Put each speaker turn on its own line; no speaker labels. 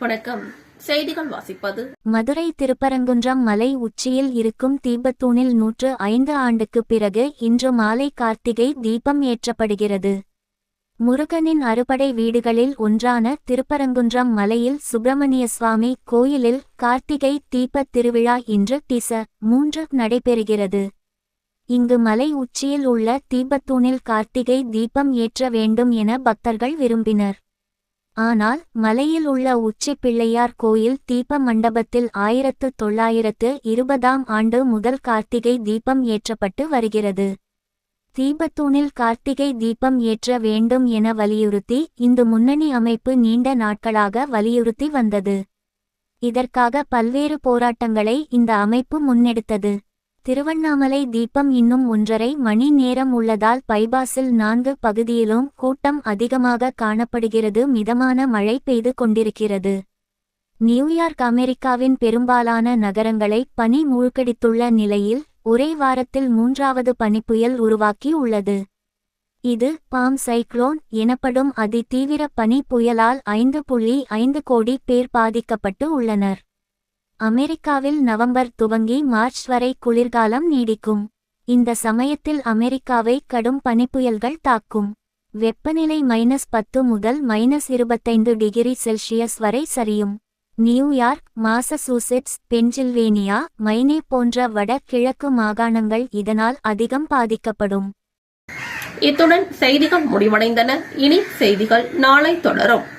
வணக்கம். செய்திகள் வாசிப்பது.
மதுரை திருப்பரங்குன்றம் மலை உச்சியில் இருக்கும் தீபத்தூணில் நூற்று ஐந்து ஆண்டுக்குப் பிறகு இன்று மாலை கார்த்திகை தீபம் ஏற்றப்படுகிறது. முருகனின் அறுபடை வீடுகளில் ஒன்றான திருப்பரங்குன்றம் மலையில் சுப்பிரமணிய சுவாமி கோயிலில் கார்த்திகை தீபத் திருவிழா இன்று டிச மூன்று நடைபெறுகிறது. இங்கு மலை உச்சியில் உள்ள தீபத்தூணில் கார்த்திகை தீபம் ஏற்ற வேண்டும் என பக்தர்கள் விரும்பினர். ஆனால் மலையில் உள்ள உச்சி பிள்ளையார் கோயில் தீப மண்டபத்தில் ஆயிரத்து தொள்ளாயிரத்து இருபதாம் ஆண்டு முதல் கார்த்திகை தீபம் ஏற்றப்பட்டு வருகிறது. தீபத்தூணில் கார்த்திகை தீபம் ஏற்ற வேண்டும் என வலியுறுத்தி இந்து முன்னணி அமைப்பு நீண்ட நாட்களாக வலியுறுத்தி வந்தது. இதற்காக பல்வேறு போராட்டங்களை இந்த அமைப்பு முன்னெடுத்தது. திருவண்ணாமலை தீபம் இன்னும் ஒன்றரை மணி நேரம் உள்ளதால் பைபாஸில் நான்கு பகுதியிலும் கூட்டம் அதிகமாக காணப்படுகிறது. மிதமான மழை பெய்து கொண்டிருக்கிறது. நியூயார்க் அமெரிக்காவின் பெரும்பாலான நகரங்களை பனி மூழ்கடித்துள்ள நிலையில் ஒரே வாரத்தில் மூன்றாவது பனிப்புயல் உருவாக்கி உள்ளது. இது பாம் சைக்ளோன் எனப்படும் அதிதீவிர பனி புயலால் ஐந்து புள்ளி ஐந்து கோடி பேர் பாதிக்கப்பட்டு உள்ளனர். அமெரிக்காவில் நவம்பர் துவங்கி மார்ச் வரை குளிர்காலம் நீடிக்கும். இந்த சமயத்தில் அமெரிக்காவை கடும் பனிப்புயல்கள் தாக்கும். வெப்பநிலை மைனஸ் பத்து முதல் மைனஸ் இருபத்தைந்து டிகிரி செல்சியஸ் வரை சரியும். நியூயார்க் மாசசூசெட்ஸ் பென்சில்வேனியா மைனே போன்ற வட கிழக்கு மாகாணங்கள் இதனால் அதிகம் பாதிக்கப்படும்.
இத்துடன் செய்திகள் முடிவடைந்தன. இனி செய்திகள் நாளை தொடரும்.